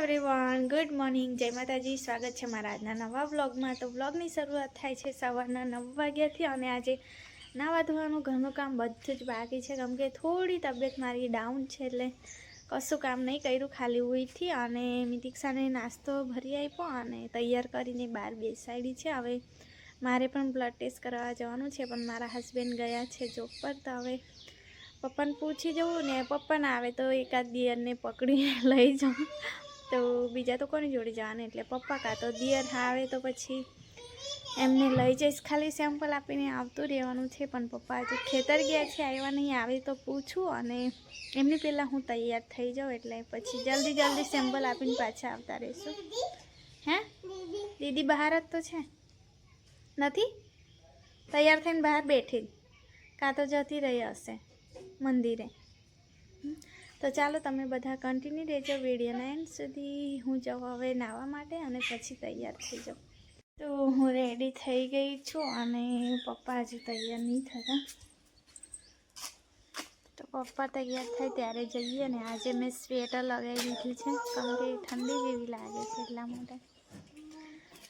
Everyone good morning જય માતાજી. સ્વાગત છે મારા આજના નવા વ્લોગમાં તો વ્લોગની શરૂઆત થાય છે સવારના નવ વાગ્યાથી અને આજે નાવા ધોવાનું ઘરનું કામ બધું જ બાકી છે. કેમ કે થોડી તબિયત મારી ડાઉન છે એટલે કશું કામ નહીં કર્યું. ખાલી ઉઈથી અને મિતિક્ષાને નાસ્તો ભરી આપ્યો અને તૈયાર કરીને બહાર બેસાડી છે. હવે મારે પણ બ્લડ ટેસ્ટ કરવા જવાનું છે, પણ મારા હસબન્ડ ગયા છે જોબ પર. તો હવે પપ્પાને પૂછી જવું ને પપ્પાને આવે તો એકાદ દિયરને પકડીને લઈ જાઉં. તો બીજા તો કોની જોડે જવાના? એટલે પપ્પા કાં તો દિયર આવે તો પછી એમને લઈ જઈશ. ખાલી સેમ્પલ આપીને આવતું રહેવાનું છે, પણ પપ્પા હજુ ખેતર ગયા છે, આવ્યા નહીં. આવે તો પૂછું અને એમની પહેલાં હું તૈયાર થઈ જાઉં એટલે પછી જલ્દી જલ્દી સેમ્પલ આપીને પાછા આવતા રહીશું. હે? દીદી બહાર જ તો છે? નથી? તૈયાર થઈને બહાર બેઠી. કાં તો જતી રહી હશે મંદિરે. તો ચાલો તમે બધા કન્ટિન્યુ રહેજો વિડીયોના એન્ડ સુધી. હું જાઉં હવે નાહવા માટે અને પછી તૈયાર થઈ જાઉં. તો હું રેડી થઈ ગઈ છું અને પપ્પા હજુ તૈયાર નહીં થતા તો પપ્પા તૈયાર થાય ત્યારે જઈએ ને. આજે મેં સ્વેટર લગાવી દીધું છે. કારણ કે ઠંડી જેવી લાગે છે એટલા માટે.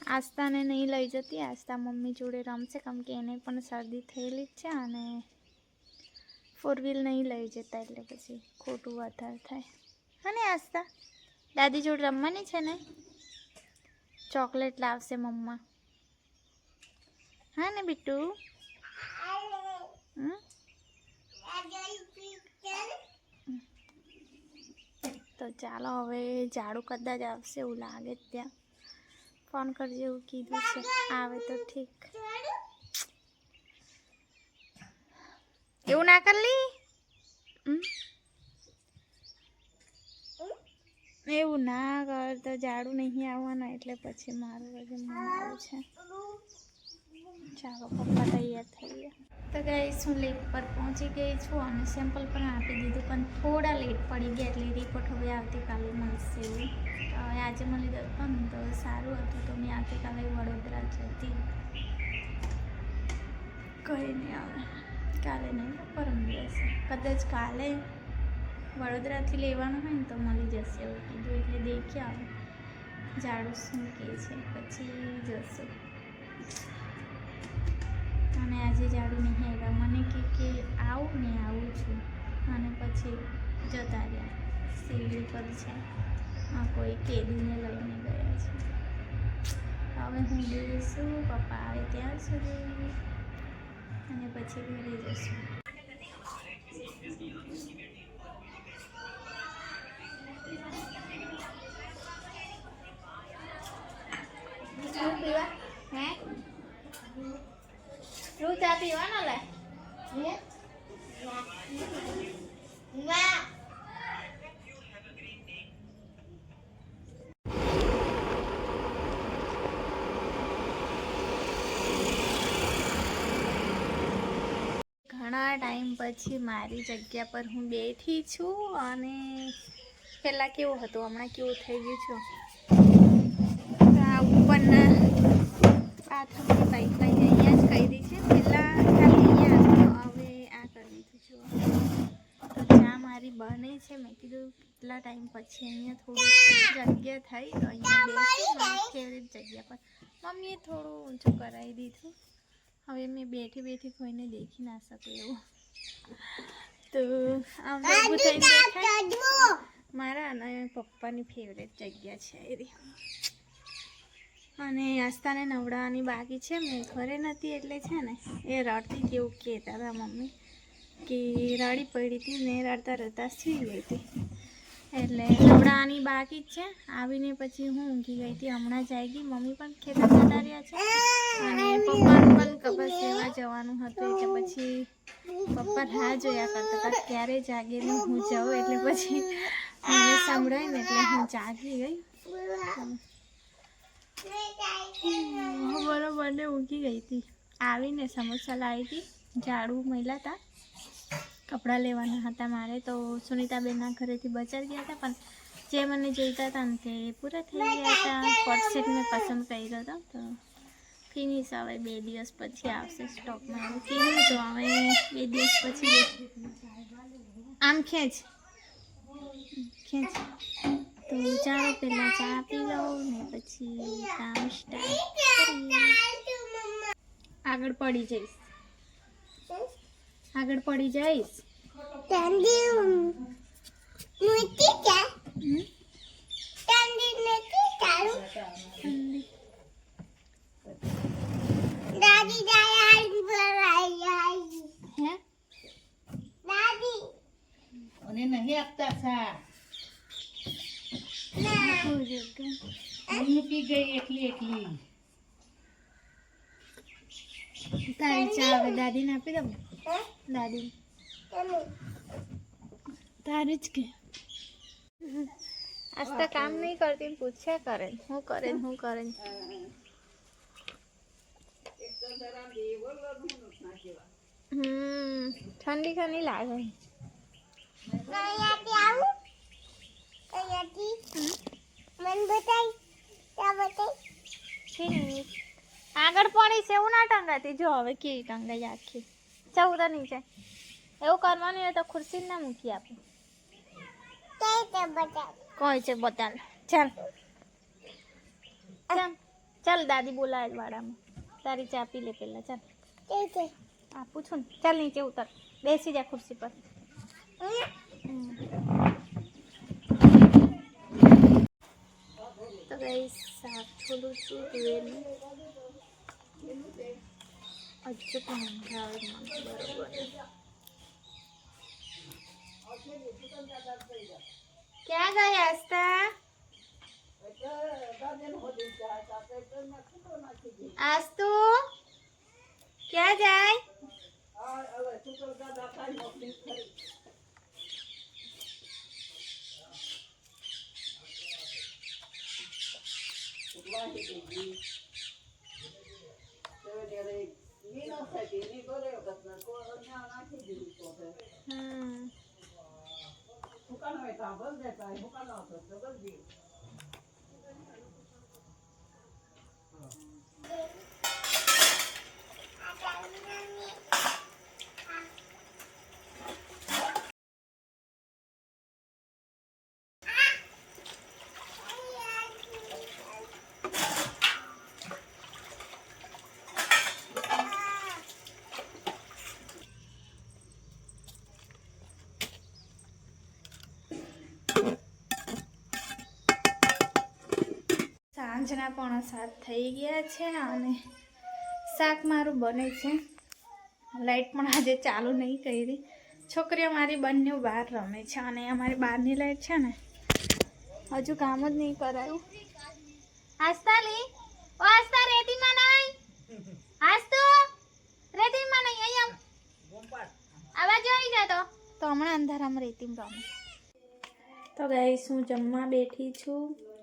આસ્થાને નહીં લઈ જતી. આસ્તા મમ્મી જોડે રમશે કારણ કે એને પણ શરદી થયેલી જ છે અને ફોર વ્હીલ નહીં લઈ જતા એટલે પછી ખોટું વધારે થાય. હા ને આસ્તા દાદી જોડે રમવાની છે ને? ચોકલેટ લાવશે મમ્મા. હા ને બીટુ હમ? તો ચાલો હવે ઝાડુ કદાચ આવશે એવું લાગે જ ત્યાં. ફોન કરજે એવું કીધું છે. આવે તો ઠીક. એવું ના કરલી? એવું ના કર, તો ઝાડુ નહીં આવવાના એટલે પછી મારું વજન છે. ચાલો, પપ્પા તૈયાર થઈ ગયા. તો ગઈશ હું લેટ પર પહોંચી ગઈ છું અને સેમ્પલ પણ આપી દીધું, પણ થોડા લેટ પડી ગયા એટલે રિપોર્ટ હવે આવતીકાલે મળશે. એવું હવે આજે મળી ગયો ને, તો સારું હતું, તો મેં આવતીકાલે વડોદરા જતી. કંઈ નહીં આવે કાલે નહીં, પરમ દિવસે. કદાચ કાલે વડોદરાથી લેવાનું હોય ને તો મળી જશે, એવું કીધું. એટલે દેખી આવે. ઝાડુ શું કહે છે, પછી જશું. અને આજે ઝાડુ નહીં આવ્યા. મને કે કે આવું ને આવું છું અને પછી જતા રહ્યા. સીડી પર છે. આ કોઈ કેદીને લઈને ગયા છે. હવે હું જોઈશું પપ્પા આવે ત્યાં સુધી. અને પછી ઘરે જશું ઘણા ટાઈમ પછી મારી જગ્યા પર હું બેઠી છું અને પહેલાં કેવું હતું? હમણાં કેવું થઈ ગયું છું? આ ઉપરના બાથરૂમની પાઇપલાઇન અહીંયા જ કરી છે પહેલાં ખાલી અહીંયા હવે આ કરી દીધું છું. તો ચા મારી બને છે. મેં કીધું કેટલા ટાઈમ પછી અહીંયા થોડી જગ્યા થઈ તો અહીંયા બેસી, મારી ફેવરેટ જગ્યા પર? મમ્મીએ થોડું ઊંચું કરાવી દીધું. હવે મેં બેઠી બેઠી કોઈને દેખી ના શકું એવું. તો આમ મારા અને પપ્પાની ફેવરેટ જગ્યા છે એ. અને આસ્તાને નવડાવવાની બાકી છે. મેં ઘરે નથી એટલે છે ને એ રડતી કેવું કહેતા હતા મમ્મી કે રડી પડી હતી ને રડતા રડતા સુઈ ગઈ હતી. એટલે નવડાવવાની બાકી જ છે. આવીને પછી હું ઊંઘી ગઈ હતી. હમણાં જ આવી ગઈ. મમ્મી પણ ખેતર રહ્યા છે. અને પપ્પાનું પણ કપાસ સેવા જવાનું હતું એટલે પછી પપ્પા રાહ જોયા કરતા હતા ક્યારે જાગે ને હું જાઉં એટલે પછી મને સંભળાય ને એટલે હું જાગી ગઈ. બરોબર ને ઊંઘી ગઈ હતી. આવીને સમોસા લાવી હતી. ઝાડુ મળ્યા હતા કપડાં લેવાના હતા મારે, તો સુનિતાબેનના ઘરેથી બજાર ગયા હતા, પણ જે મને જોઈતા હતા ને તે પૂરા થઈ ગયા હતા. કોટ મેં પસંદ કર્યો હતો, તો ફિનિશ હવે બે દિવસ પછી આવશે સ્ટોકમાં એવું કીધું તો હવે બે દિવસ પછી આમ ખેંચ. ખેંચ. તો ચાલો પહેલાં ચા પી લઉં ને પછી કામ સ્ટાર્ટ આગળ પડી જઈશ. આગળ પડી જઈશ. નહીં આપતા સા? આખું જ કે. હું? પી ગઈ એકલી એકલી. તારી ચા દાદીને આપી દઉં? દાદી તારી જ કે. આજ તો કામ નહીં કરતી ને પૂછ્યા કરે હું કરે ને હું કરે ને. હમ ઠંડી ઠંડી લાગે. ઠીક. આગળ પડી છે એવું ના ટંગાતી જો હવે કેવી ટંગાઈ આખી ઉતર નીચે એવું કરવાનું હોય તો ખુરશી ના મૂકી આપે. કોઈ છે બતાલ ચાલ. ચાલ. ચાલ દાદી બોલાવે વાડામાં તારી ચા પી લે પેલા ચાલ. આપું છું ને. ચાલ નીચે ઉતર. બેસી જા ખુરશી પર. તો ગઈ સાફ છોડું છું બરોબર ક્યાં ગયા આસ્તા આસ્તુ ક્યાં જાય हम्म સાંજના પણ સાત થઈ ગયા છે અને શાક મારું બને છે. લાઈટ પણ આજે ચાલુ નહીં કરી. છોકરીઓ મારી બંને બહાર રમે છે અને અમારી બહારની લાઈટ છે ને, હજુ કામ જ નહીં કરાયું. આસ્તાલી ઓ આસ્તા રેતીમાં નહીં આસ્તો રેતીમાં નહીં અહીંયા આવા આવી જતો તો હમણાં અંધારામાં રેતીમાં રમે. તો ગાઈસ, હું જમવા બેઠી છું.